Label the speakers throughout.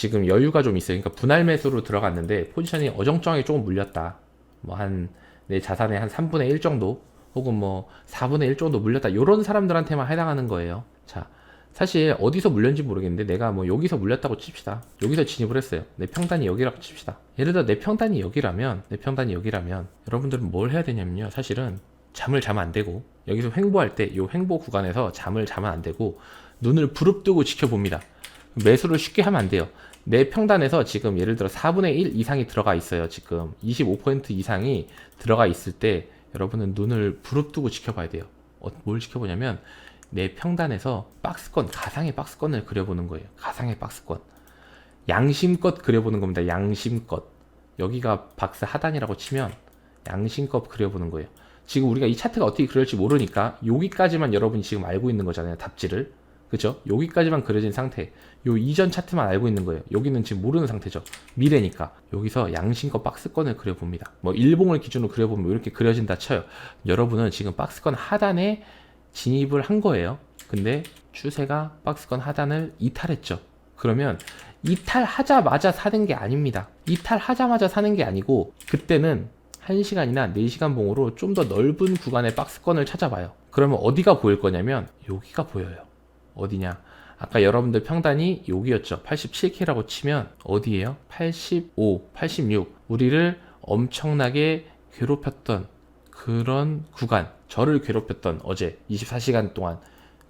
Speaker 1: 지금 여유가 좀 있어요. 그러니까 분할 매수로 들어갔는데 포지션이 어정쩡하게 조금 물렸다. 뭐 한 내 자산의 한 3분의 1 정도 혹은 뭐 4분의 1 정도 물렸다. 요런 사람들한테만 해당하는 거예요. 자, 사실 어디서 물렸는지 모르겠는데 내가 뭐 여기서 물렸다고 칩시다. 여기서 진입을 했어요. 내 평단이 여기라고 칩시다. 예를 들어 내 평단이 여기라면 내 평단이 여기라면 여러분들은 뭘 해야 되냐면요. 사실은 잠을 자면 안 되고 여기서 횡보할 때 이 횡보 구간에서 잠을 자면 안 되고 눈을 부릅뜨고 지켜봅니다. 매수를 쉽게 하면 안 돼요. 내 평단에서 지금 예를 들어 4분의 1 이상이 들어가 있어요. 지금 25% 이상이 들어가 있을 때 여러분은 눈을 부릅뜨고 지켜봐야 돼요. 어, 뭘 지켜보냐면 내 평단에서 박스권, 가상의 박스권을 그려보는 거예요. 가상의 박스권. 양심껏 그려보는 겁니다. 양심껏. 여기가 박스 하단이라고 치면 양심껏 그려보는 거예요. 지금 우리가 이 차트가 어떻게 그릴지 모르니까 여기까지만 여러분이 지금 알고 있는 거잖아요. 답지를. 그죠? 여기까지만 그려진 상태. 요 이전 차트만 알고 있는 거예요. 여기는 지금 모르는 상태죠. 미래니까. 여기서 양심껏 박스권을 그려봅니다. 뭐 일봉을 기준으로 그려보면 이렇게 그려진다 쳐요. 여러분은 지금 박스권 하단에 진입을 한 거예요. 근데 추세가 박스권 하단을 이탈했죠. 그러면 이탈하자마자 사는 게 아닙니다. 이탈하자마자 사는 게 아니고 그때는 1시간이나 4시간 봉으로 좀 더 넓은 구간의 박스권을 찾아봐요. 그러면 어디가 보일 거냐면 여기가 보여요. 어디냐? 아까 여러분들 평단이 여기였죠. 87K라고 치면 어디예요? 85, 86. 우리를 엄청나게 괴롭혔던 그런 구간, 저를 괴롭혔던 어제 24시간 동안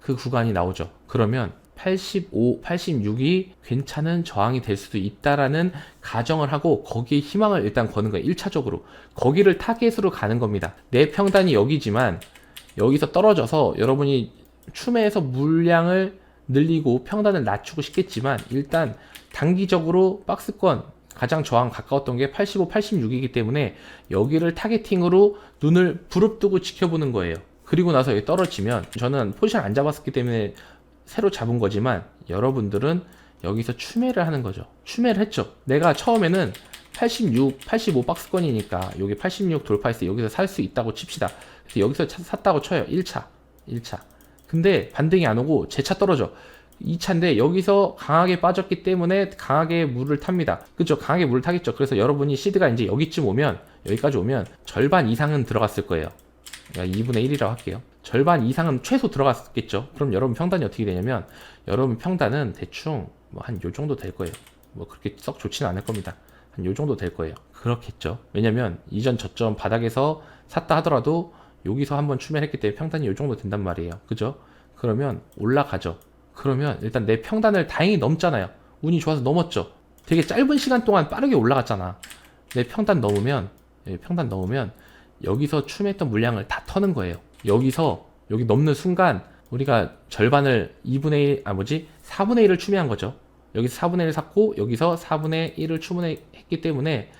Speaker 1: 그 구간이 나오죠. 그러면 85, 86이 괜찮은 저항이 될 수도 있다라는 가정을 하고 거기에 희망을 일단 거는 거예요. 1차적으로. 거기를 타겟으로 가는 겁니다. 내 평단이 여기지만 여기서 떨어져서 여러분이 추매에서 물량을 늘리고 평단을 낮추고 싶겠지만 일단 단기적으로 박스권 가장 저항 가까웠던 게 85, 86이기 때문에 여기를 타겟팅으로 눈을 부릅뜨고 지켜보는 거예요. 그리고 나서 여기 떨어지면 저는 포지션 안 잡았기 때문에 새로 잡은 거지만 여러분들은 여기서 추매를 하는 거죠. 추매를 했죠. 내가 처음에는 86, 85 박스권이니까 여기 86 돌파했을 때 여기서 살 수 있다고 칩시다. 그래서 여기서 차- 샀다고 쳐요. 1차. 1차. 근데 반등이 안 오고 제 차 떨어져. 2차인데 여기서 강하게 빠졌기 때문에 강하게 물을 탑니다. 그죠? 강하게 물을 타겠죠. 그래서 여러분이 시드가 이제 여기쯤 오면 여기까지 오면 절반 이상은 들어갔을 거예요. 그러니까 2분의 1이라고 할게요. 절반 이상은 최소 들어갔겠죠. 그럼 여러분 평단이 어떻게 되냐면 여러분 평단은 대충 뭐 한 요 정도 될 거예요. 뭐 그렇게 썩 좋지는 않을 겁니다. 한 요 정도 될 거예요. 그렇겠죠. 왜냐면 이전 저점 바닥에서 샀다 하더라도 여기서 한번 추매했기 때문에 평단이 요 정도 된단 말이에요. 그죠? 그러면 올라가죠. 그러면 일단 내 평단을 다행히 넘잖아요. 운이 좋아서 넘었죠. 되게 짧은 시간 동안 빠르게 올라갔잖아. 내 평단 넘으면 예, 평단 넘으면 여기서 추매했던 물량을 다 터는 거예요. 여기서 여기 넘는 순간 우리가 절반을 2분의 1, 아 뭐지? 4분의 1을 추매한 거죠. 여기서 4분의 1을 샀고 여기서 4분의 1을 추매했기 때문에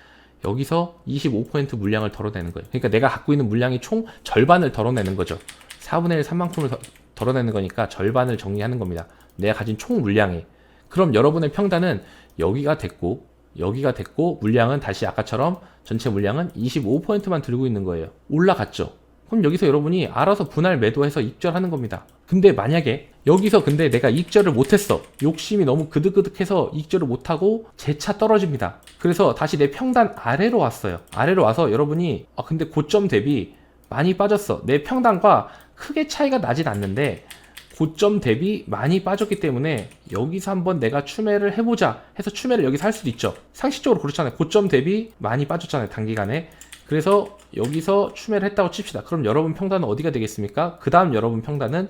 Speaker 1: 여기서 25% 물량을 덜어내는 거예요. 그러니까 내가 갖고 있는 물량이 총 절반을 덜어내는 거죠. 4분의 1 3만큼을 더, 덜어내는 거니까 절반을 정리하는 겁니다. 내가 가진 총 물량이. 그럼 여러분의 평단은 여기가 됐고 여기가 됐고 물량은 다시 아까처럼 전체 물량은 25%만 들고 있는 거예요. 올라갔죠. 그럼 여기서 여러분이 알아서 분할 매도해서 익절하는 겁니다. 근데 만약에 여기서 근데 내가 익절을 못했어. 욕심이 너무 그득그득해서 익절을 못하고 재차 떨어집니다. 그래서 다시 내 평단 아래로 왔어요. 아래로 와서 여러분이 아 근데 고점 대비 많이 빠졌어. 내 평단과 크게 차이가 나진 않는데 고점 대비 많이 빠졌기 때문에 여기서 한번 내가 추매를 해보자 해서 추매를 여기서 할 수도 있죠. 상식적으로 그렇잖아요. 고점 대비 많이 빠졌잖아요. 단기간에. 그래서 여기서 추매를 했다고 칩시다. 그럼 여러분 평단은 어디가 되겠습니까? 그 다음 여러분 평단은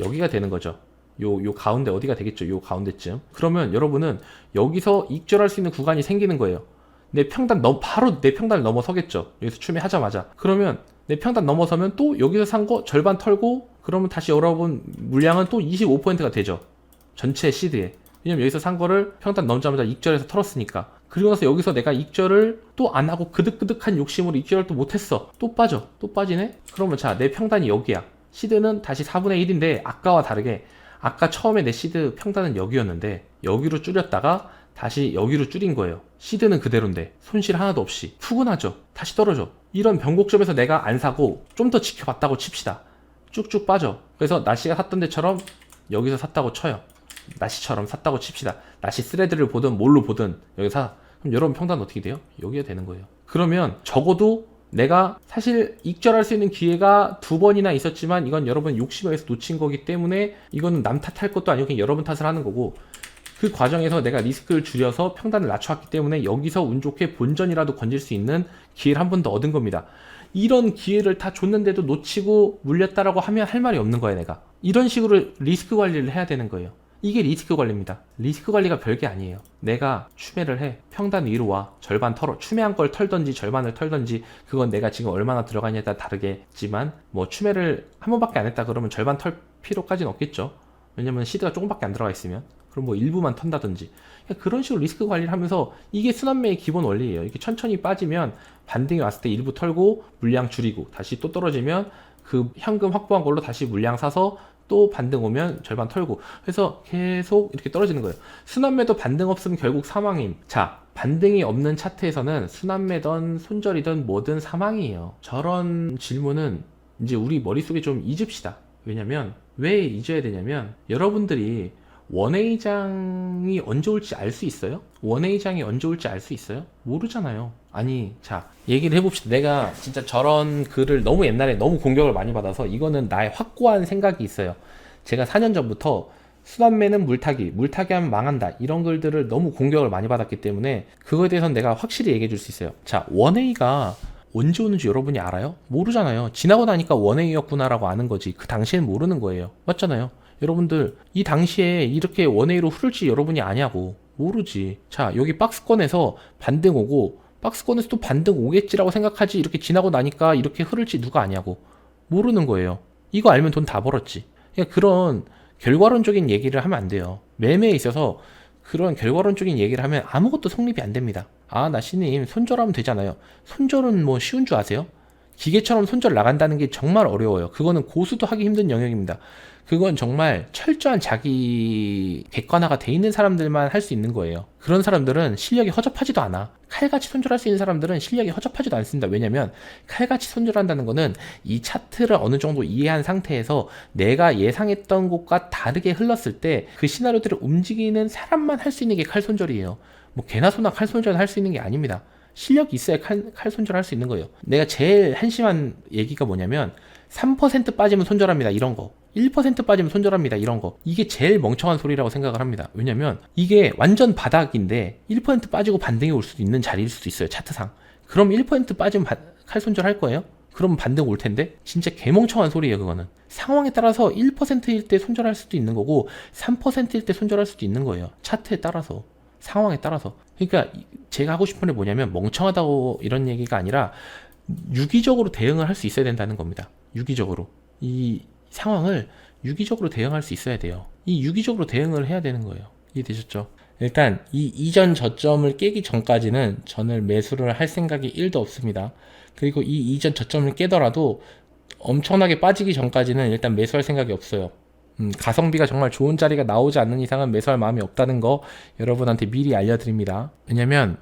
Speaker 1: 여기가 되는 거죠. 요, 요 가운데 어디가 되겠죠? 요 가운데쯤. 그러면 여러분은 여기서 익절할 수 있는 구간이 생기는 거예요. 내 평단 넘, 바로 내 평단을 넘어서겠죠. 여기서 추매하자마자. 그러면 내 평단 넘어서면 또 여기서 산 거 절반 털고 그러면 다시 여러분 물량은 또 25%가 되죠. 전체 시드에. 왜냐면 여기서 산 거를 평단 넘자마자 익절해서 털었으니까. 그리고 나서 여기서 내가 익절을 또 안 하고 그득그득한 욕심으로 익절을 또 못했어. 또 빠져. 또 빠지네? 그러면 자, 내 평단이 여기야. 시드는 다시 4분의 1인데 아까와 다르게 아까 처음에 내 시드 평단은 여기였는데 여기로 줄였다가 다시 여기로 줄인 거예요. 시드는 그대로인데 손실 하나도 없이 푸근하죠. 다시 떨어져. 이런 변곡점에서 내가 안 사고 좀 더 지켜봤다고 칩시다. 쭉쭉 빠져. 그래서 날씨가 샀던 데처럼 여기서 샀다고 쳐요. 나시처럼 샀다고 칩시다. 나시 스레드를 보든 뭘로 보든 여기 사. 그럼 여러분 평단 어떻게 돼요? 여기가 되는 거예요. 그러면 적어도 내가 사실 익절할 수 있는 기회가 두 번이나 있었지만 이건 여러분 욕심에서 놓친 거기 때문에 이거는 남 탓할 것도 아니고 그냥 여러분 탓을 하는 거고 그 과정에서 내가 리스크를 줄여서 평단을 낮춰왔기 때문에 여기서 운 좋게 본전이라도 건질 수 있는 기회를 한 번 더 얻은 겁니다. 이런 기회를 다 줬는데도 놓치고 물렸다라고 하면 할 말이 없는 거야 내가. 이런 식으로 리스크 관리를 해야 되는 거예요. 이게 리스크 관리입니다. 리스크 관리가 별게 아니에요. 내가 추매를 해. 평단 위로 와. 절반 털어. 추매한 걸 털던지 절반을 털던지 그건 내가 지금 얼마나 들어가냐에 따라 다르겠지만 뭐 추매를 한 번밖에 안 했다 그러면 절반 털 필요까지는 없겠죠. 왜냐면 시드가 조금밖에 안 들어가 있으면. 그럼 뭐 일부만 턴다든지. 그러니까 그런 식으로 리스크 관리를 하면서 이게 순환매의 기본 원리예요. 이렇게 천천히 빠지면 반등이 왔을 때 일부 털고 물량 줄이고 다시 또 떨어지면 그 현금 확보한 걸로 다시 물량 사서 또 반등 오면 절반 털고 그래서 계속 이렇게 떨어지는 거예요. 순환매도 반등 없으면 결국 사망임. 자, 반등이 없는 차트에서는 순환매든 손절이든 뭐든 사망이에요. 저런 질문은 이제 우리 머릿속에 좀 잊읍시다. 왜냐면 왜 잊어야 되냐면 여러분들이 원회의장이 언제 올지 알 수 있어요? 원회의장이 언제 올지 알 수 있어요? 모르잖아요. 아니, 자, 얘기를 해봅시다. 내가 진짜 저런 글을 너무 옛날에 너무 공격을 많이 받아서 이거는 나의 확고한 생각이 있어요. 제가 4년 전부터 수단매는 물타기, 물타기 하면 망한다. 이런 글들을 너무 공격을 많이 받았기 때문에 그거에 대해서는 내가 확실히 얘기해 줄 수 있어요. 자, 원회의가 언제 오는지 여러분이 알아요? 모르잖아요. 지나고 나니까 원회의였구나라고 아는 거지. 그 당시엔 모르는 거예요. 맞잖아요. 여러분들 이 당시에 이렇게 원웨이로 흐를지 여러분이 아냐고 모르지 자 여기 박스권에서 반등 오고 박스권에서 또 반등 오겠지라고 생각하지 이렇게 지나고 나니까 이렇게 흐를지 누가 아냐고 모르는 거예요. 이거 알면 돈 다 벌었지. 그러니까 그런 결과론적인 얘기를 하면 안 돼요. 매매에 있어서 그런 결과론적인 얘기를 하면 아무것도 성립이 안 됩니다. 아 나시님 손절하면 되잖아요. 손절은 뭐 쉬운 줄 아세요? 기계처럼 손절 나간다는 게 정말 어려워요 그거는 고수도 하기 힘든 영역입니다 그건 정말 철저한 자기 객관화가 돼 있는 사람들만 할 수 있는 거예요. 그런 사람들은 실력이 허접하지도 않아. 칼같이 손절할 수 있는 사람들은 실력이 허접하지도 않습니다. 왜냐면 칼같이 손절한다는 거는 이 차트를 어느 정도 이해한 상태에서 내가 예상했던 것과 다르게 흘렀을 때 그 시나리오들을 움직이는 사람만 할 수 있는 게 칼 손절이에요. 뭐 개나 소나 칼 손절 할수 있는 게 아닙니다. 실력이 있어야 칼, 칼 손절할 수 있는 거예요. 내가 제일 한심한 얘기가 뭐냐면 3% 빠지면 손절합니다. 이런 거. 1% 빠지면 손절합니다. 이런 거. 이게 제일 멍청한 소리라고 생각을 합니다. 왜냐면 이게 완전 바닥인데 1% 빠지고 반등이 올 수도 있는 자리일 수도 있어요. 차트상. 그럼 1% 빠지면 바, 칼 손절할 거예요? 그럼 반등 올 텐데 진짜 개멍청한 소리예요 그거는 상황에 따라서 1%일 때 손절할 수도 있는 거고 3%일 때 손절할 수도 있는 거예요 차트에 따라서 상황에 따라서 그러니까 제가 하고 싶은 게 뭐냐면 멍청하다고 이런 얘기가 아니라 유기적으로 대응을 할 수 있어야 된다는 겁니다 유기적으로 이 상황을 유기적으로 대응할 수 있어야 돼요. 이 유기적으로 대응을 해야 되는 거예요. 이해되셨죠? 일단 이 이전 저점을 깨기 전까지는 저는 매수를 할 생각이 1도 없습니다. 그리고 이 이전 저점을 깨더라도 엄청나게 빠지기 전까지는 일단 매수할 생각이 없어요. 음, 가성비가 정말 좋은 자리가 나오지 않는 이상은 매수할 마음이 없다는 거 여러분한테 미리 알려드립니다. 왜냐면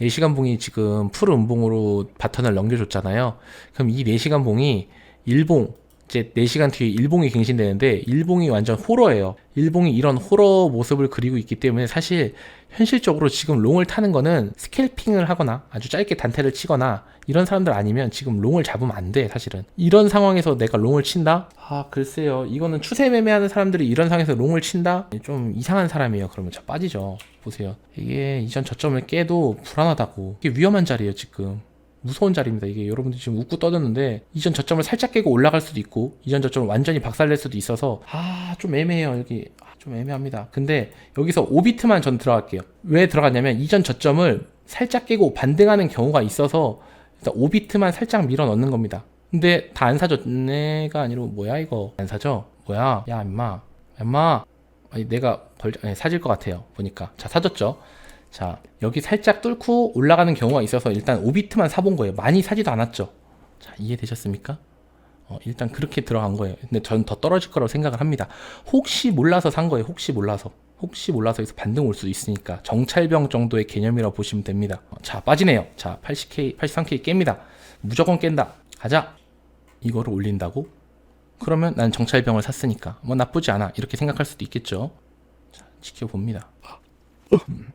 Speaker 1: 4시간 봉이 지금 풀 음봉으로 바턴을 넘겨줬잖아요. 그럼 이 4시간 봉이 일봉 이제 4시간 뒤에 일봉이 갱신되는데 일봉이 완전 호러예요. 일봉이 이런 호러 모습을 그리고 있기 때문에 사실 현실적으로 지금 롱을 타는 거는 스캘핑을 하거나 아주 짧게 단테를 치거나 이런 사람들 아니면 지금 롱을 잡으면 안 돼, 사실은. 이런 상황에서 내가 롱을 친다? 아, 글쎄요. 이거는 추세 매매하는 사람들이 이런 상황에서 롱을 친다? 좀 이상한 사람이에요. 그러면 저 빠지죠. 보세요. 이게 이전 저점을 깨도 불안하다고. 이게 위험한 자리예요, 지금. 무서운 자리입니다. 이게 여러분들 지금 웃고 떠드는데 이전 저점을 살짝 깨고 올라갈 수도 있고 이전 저점을 완전히 박살낼 수도 있어서 아 좀 애매해요 여기 아, 좀 애매합니다. 근데 여기서 5비트만 전 들어갈게요. 왜 들어갔냐면 이전 저점을 살짝 깨고 반등하는 경우가 있어서 일단 5비트만 살짝 밀어 넣는 겁니다. 근데 다 안 사죠. 내가 아니로 뭐야 이거 안 사죠? 뭐야 야 임마 임마 아니 내가 벌 아니, 사질 것 같아요 보니까 자 사줬죠. 자, 여기 살짝 뚫고 올라가는 경우가 있어서 일단 5비트만 사본 거예요. 많이 사지도 않았죠. 자, 이해되셨습니까? 어, 일단 그렇게 들어간 거예요. 근데 전 더 떨어질 거라고 생각을 합니다. 혹시 몰라서 산 거예요. 혹시 몰라서. 혹시 몰라서 여기서 반등 올 수도 있으니까 정찰병 정도의 개념이라고 보시면 됩니다. 어, 자, 빠지네요. 자, 80K, 83K 깹니다. 무조건 깬다. 가자. 이거를 올린다고? 그러면 난 정찰병을 샀으니까 뭐 나쁘지 않아. 이렇게 생각할 수도 있겠죠. 자, 지켜봅니다. 음, 음.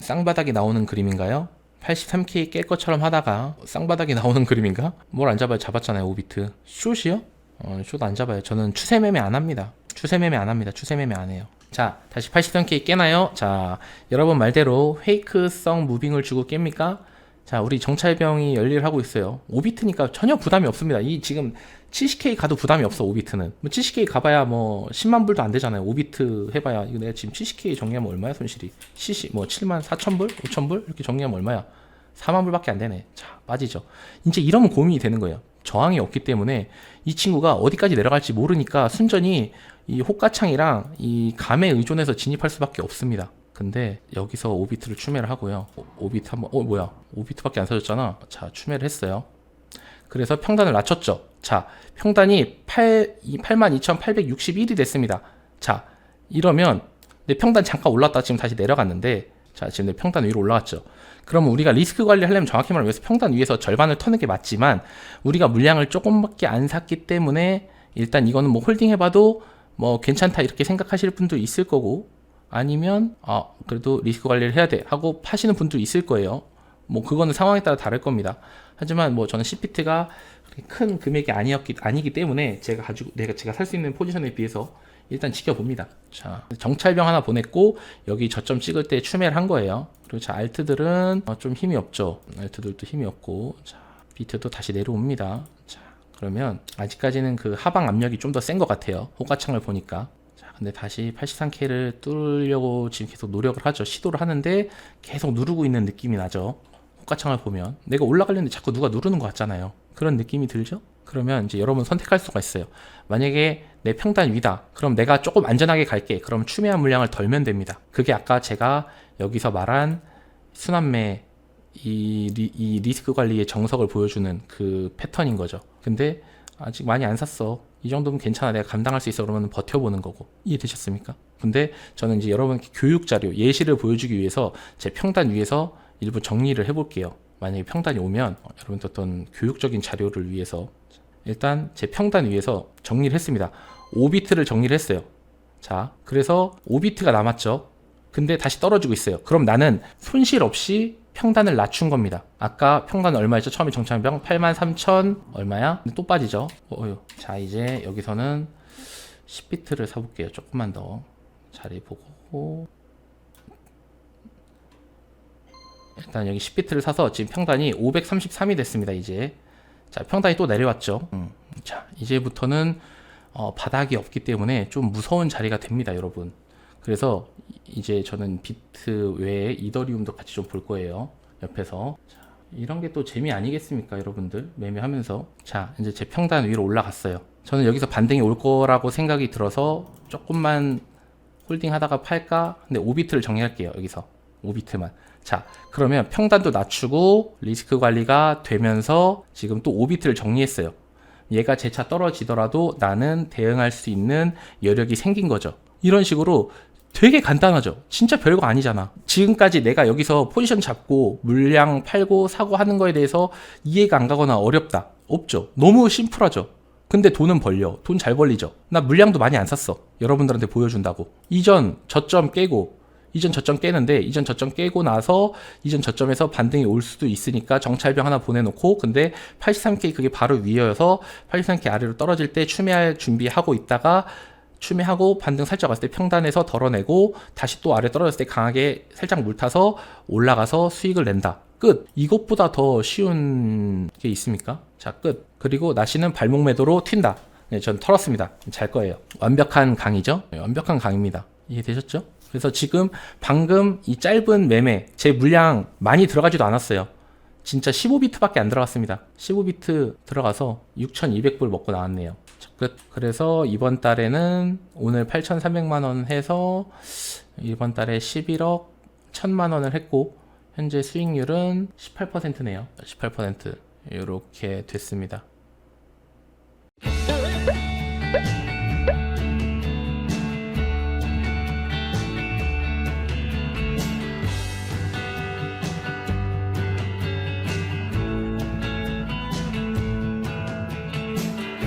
Speaker 1: 쌍바닥이 나오는 그림인가요? 83K 깰 것처럼 하다가 쌍바닥이 나오는 그림인가? 뭘 안 잡아요? 잡았잖아요, 5비트. 숏이요? 어, 숏안 잡아요. 저는 추세 매매 안 합니다. 추세 매매 안 합니다. 추세 매매 안 해요. 자, 다시 83K 깨나요? 자, 여러분 말대로 페이크성 무빙을 주고 깹니까? 자, 우리 정찰병이 열일을 하고 있어요. 5비트니까 전혀 부담이 없습니다. 이 지금 70K 가도 부담이 없어, 5비트는. 뭐 70K 가봐야 뭐 10만 불도 안 되잖아요. 5비트 해봐야. 이거 내가 지금 70K 정리하면 얼마야, 손실이? CC 뭐 7만 4천 불? 5천 불? 이렇게 정리하면 얼마야? 4만 불밖에 안 되네. 자, 빠지죠. 이제 이러면 고민이 되는 거예요. 저항이 없기 때문에 이 친구가 어디까지 내려갈지 모르니까 순전히 이 호가창이랑 이 감에 의존해서 진입할 수밖에 없습니다. 근데 여기서 5비트를 추매를 하고요. 5비트 한번 어 뭐야? 5비트밖에 안 써졌잖아. 자, 추매를 했어요. 그래서 평단을 낮췄죠. 자, 평단이 8 82,861이 됐습니다. 자, 이러면 내 평단 잠깐 올랐다 지금 다시 내려갔는데 자, 지금 내 평단 위로 올라갔죠. 그러면 우리가 리스크 관리하려면 정확히 말하면 여기서 평단 위에서 절반을 터는 게 맞지만 우리가 물량을 조금밖에 안 샀기 때문에 일단 이거는 뭐 홀딩 해봐도 뭐 괜찮다 이렇게 생각하실 분도 있을 거고 아니면 아 그래도 리스크 관리를 해야 돼 하고 파시는 분도 있을 거예요. 뭐 그거는 상황에 따라 다를 겁니다. 하지만 뭐 저는 CPT가 큰 금액이 아니었기 아니기 때문에 제가 가지고 내가 제가 살 수 있는 포지션에 비해서 일단 지켜봅니다. 자 정찰병 하나 보냈고 여기 저점 찍을 때 추매를 한 거예요. 그리고 자 알트들은 어, 좀 힘이 없죠. 알트들도 힘이 없고 자 비트도 다시 내려옵니다. 자 그러면 아직까지는 그 하방 압력이 좀 더 센 것 같아요. 호가창을 보니까. 자, 근데 다시 83K를 뚫으려고 지금 계속 노력을 하죠. 시도를 하는데 계속 누르고 있는 느낌이 나죠. 호가창을 보면 내가 올라가려는데 자꾸 누가 누르는 것 같잖아요. 그런 느낌이 들죠? 그러면 이제 여러분 선택할 수가 있어요. 만약에 내 평단 위다. 그럼 내가 조금 안전하게 갈게. 그럼 추매한 물량을 덜면 됩니다. 그게 아까 제가 여기서 말한 순환매 이, 리, 이 리스크 관리의 정석을 보여주는 그 패턴인 거죠. 근데 아직 많이 안 샀어. 이 정도면 괜찮아. 내가 감당할 수 있어. 그러면 버텨보는 거고. 이해되셨습니까? 근데 저는 이제 여러분께 교육 자료, 예시를 보여주기 위해서 제 평단 위에서 일부 정리를 해볼게요. 만약에 평단이 오면 어, 여러분들 어떤 교육적인 자료를 위해서 일단 제 평단 위에서 정리를 했습니다. 5비트를 정리를 했어요. 자, 그래서 5비트가 남았죠. 근데 다시 떨어지고 있어요. 그럼 나는 손실 없이 평단을 낮춘 겁니다. 아까 평단 얼마였죠? 처음에 정창병 83,000 얼마야? 근데 또 빠지죠. 어휴. 자, 이제 여기서는 10비트를 사볼게요. 조금만 더 자리 보고 일단 여기 10비트를 사서 지금 평단이 533이 됐습니다. 이제 자 평단이 또 내려왔죠. 음. 자 이제부터는 어, 바닥이 없기 때문에 좀 무서운 자리가 됩니다, 여러분. 그래서 이제 저는 비트 외에 이더리움도 같이 좀 볼 거예요. 옆에서 자, 이런 게 또 재미 아니겠습니까, 여러분들 매매하면서 자 이제 제 평단 위로 올라갔어요. 저는 여기서 반등이 올 거라고 생각이 들어서 조금만 홀딩하다가 팔까? 근데 5비트를 정리할게요, 여기서 5비트만. 자, 그러면 평단도 낮추고 리스크 관리가 되면서 지금 또 5비트를 정리했어요. 얘가 재차 떨어지더라도 나는 대응할 수 있는 여력이 생긴 거죠. 이런 식으로 되게 간단하죠. 진짜 별거 아니잖아. 지금까지 내가 여기서 포지션 잡고 물량 팔고 사고 하는 거에 대해서 이해가 안 가거나 어렵다. 없죠. 너무 심플하죠. 근데 돈은 벌려. 돈 잘 벌리죠. 나 물량도 많이 안 샀어. 여러분들한테 보여준다고. 이전 저점 깨고 이전 저점 깨는데 이전 저점 깨고 나서 이전 저점에서 반등이 올 수도 있으니까 정찰병 하나 보내놓고 근데 83K 그게 바로 위여서 83K 아래로 떨어질 때 추매할 준비하고 있다가 추매하고 반등 살짝 왔을 때 평단에서 덜어내고 다시 또 아래 떨어졌을 때 강하게 살짝 물타서 올라가서 수익을 낸다. 끝. 이것보다 더 쉬운 게 있습니까? 자, 끝. 그리고 나시는 발목 매도로 튄다. 네, 전 털었습니다. 잘 거예요. 완벽한 강이죠? 네, 완벽한 강입니다. 이해되셨죠? 그래서 지금 방금 이 짧은 매매 제 물량 많이 들어가지도 않았어요. 진짜 15비트밖에 안 들어갔습니다. 15비트 들어가서 6,200불 먹고 나왔네요. 자, 끝. 그래서 이번 달에는 오늘 8,300만 원 해서 이번 달에 11억 1,000만 원을 했고 현재 수익률은 18%네요. 18% 이렇게 됐습니다.